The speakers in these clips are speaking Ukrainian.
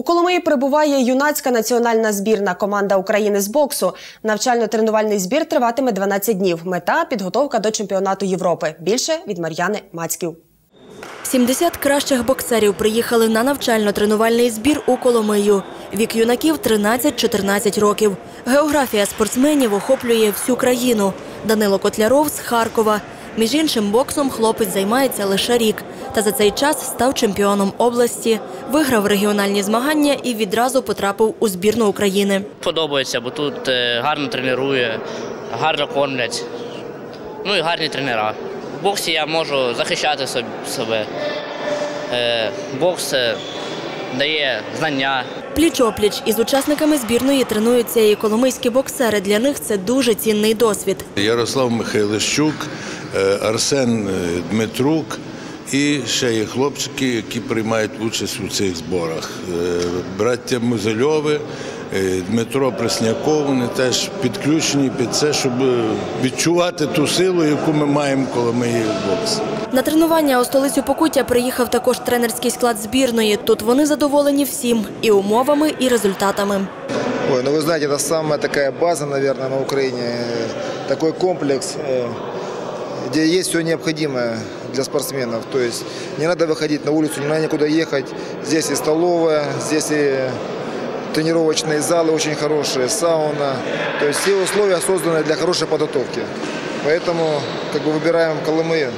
У Коломиї перебуває юнацька національна збірна команда України з боксу. Навчально-тренувальний збір триватиме 12 днів. Мета підготовка до чемпіонату Європи. Більше від Мар'яни Мацьків. 70 кращих боксерів приїхали на навчально-тренувальний збір у Коломию. Вік юнаків 13-14 років. Географія спортсменів охоплює всю країну. Данило Котляров з Харкова. Між іншим, боксом хлопець займається лише рік. Та за цей час став чемпіоном області, виграв регіональні змагання і відразу потрапив у збірну України. Подобається, бо тут е, гарно тренує, гарно кормлять. Ну і гарні тренера. В боксі я можу захищати себе. Е, Бокс е, дає знання. Пліч-опліч із учасниками збірної тренуються і коломийські боксери. Для них це дуже цінний досвід. Ярослав Михайлищук, е, Арсен е, Дмитрук і ще є хлопчики, які приймають участь у цих зборах. Е, Браття Музельови, Дмитро Пресняков, вони теж підключені під це, щоб е, відчувати ту силу, яку ми маємо, коли ми є в боксі. На тренування у столицю Покуття приїхав також тренерський склад збірної. Тут вони задоволені всім і умовами, і результатами. Ой, ну вы знаете, это самая такая база, наверное, на Украине, э, такой комплекс, э, где есть все необходимое для спортсменов. То есть не надо выходить на улицу, не надо никуда ехать. Здесь и столовая, здесь и тренировочные залы очень хорошие, сауна. То есть все условия созданы для хорошей подготовки. Поэтому как бы выбираем Колымы.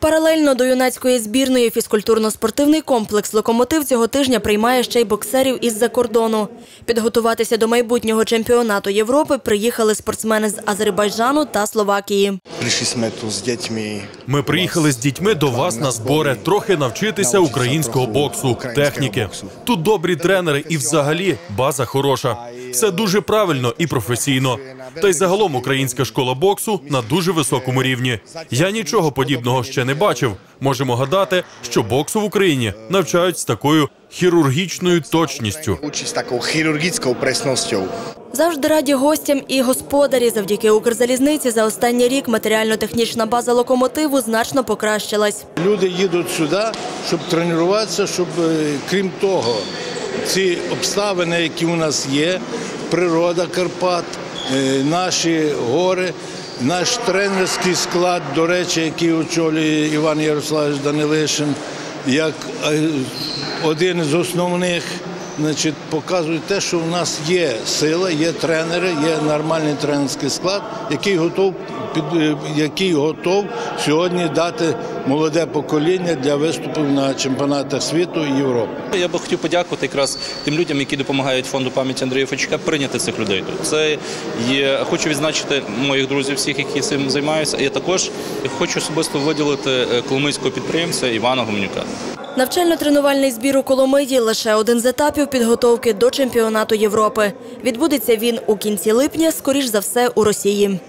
Паралельно до юнацької збірної фізкультурно-спортивний комплекс «Локомотив» цього тижня приймає ще й боксерів із-за кордону. Підготуватися до майбутнього чемпіонату Європи приїхали спортсмени з Азербайджану та Словакії. Ми приїхали з дітьми до вас на збори, трохи навчитися українського боксу, техніки. Тут добрі тренери і взагалі база хороша. Все дуже правильно і професійно. Та й загалом українська школа боксу на дуже високому рівні. Я нічого подібного ще не бачив. Можемо гадати, що боксу в Україні навчають з такою хірургічною точністю. Учить з такою хірургічною пресністю. Завжди раді гостям і господарі. Завдяки Укрзалізниці за останній рік матеріально-технічна база локомотиву значно покращилась. Люди їдуть сюди, щоб тренуватися, щоб е, крім того, ці обставини, які у нас є, природа Карпат, е, наші гори, наш тренерський склад, до речі, який очолює Іван Ярославович Данилишин, як е, один з основних. Значить, показує те, що в нас є сила, є тренери, є нормальний тренерський склад, який готов е, який готов сьогодні дати молоде покоління для виступів на чемпіонатах світу і Європи. Я би хотів подякувати якраз тим людям, які допомагають фонду пам'яті Андрія Фечка прийняти цих людей тут. Це є хочу відзначити моїх друзів, всіх, які цим займаються. І також хочу особисто виділити е, коломийського підприємця Івана Гомнюка. Навчально-тренувальний збір у Коломиї – лише один з етапів підготовки до чемпіонату Європи. Відбудеться він у кінці липня, скоріш за все, у Росії.